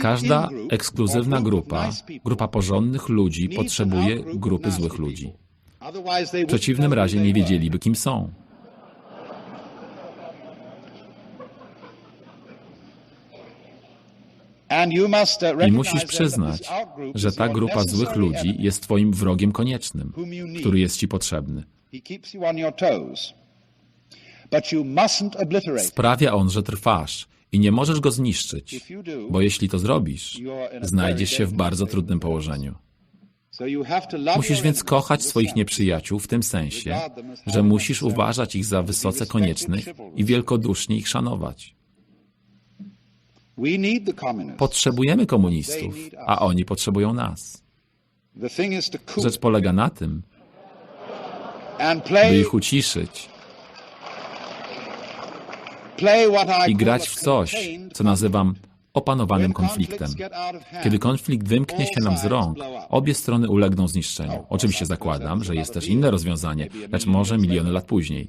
Każda ekskluzywna grupa, grupa porządnych ludzi potrzebuje grupy złych ludzi. W przeciwnym razie nie wiedzieliby, kim są. I musisz przyznać, że ta grupa złych ludzi jest twoim wrogiem koniecznym, który jest ci potrzebny. Sprawia on, że trwasz i nie możesz go zniszczyć, bo jeśli to zrobisz, znajdziesz się w bardzo trudnym położeniu. Musisz więc kochać swoich nieprzyjaciół w tym sensie, że musisz uważać ich za wysoce koniecznych i wielkodusznie ich szanować. Potrzebujemy komunistów, a oni potrzebują nas. Rzecz polega na tym, by ich uciszyć i grać w coś, co nazywam opanowanym konfliktem. Kiedy konflikt wymknie się nam z rąk, obie strony ulegną zniszczeniu. Oczywiście zakładam, że jest też inne rozwiązanie, lecz może miliony lat później.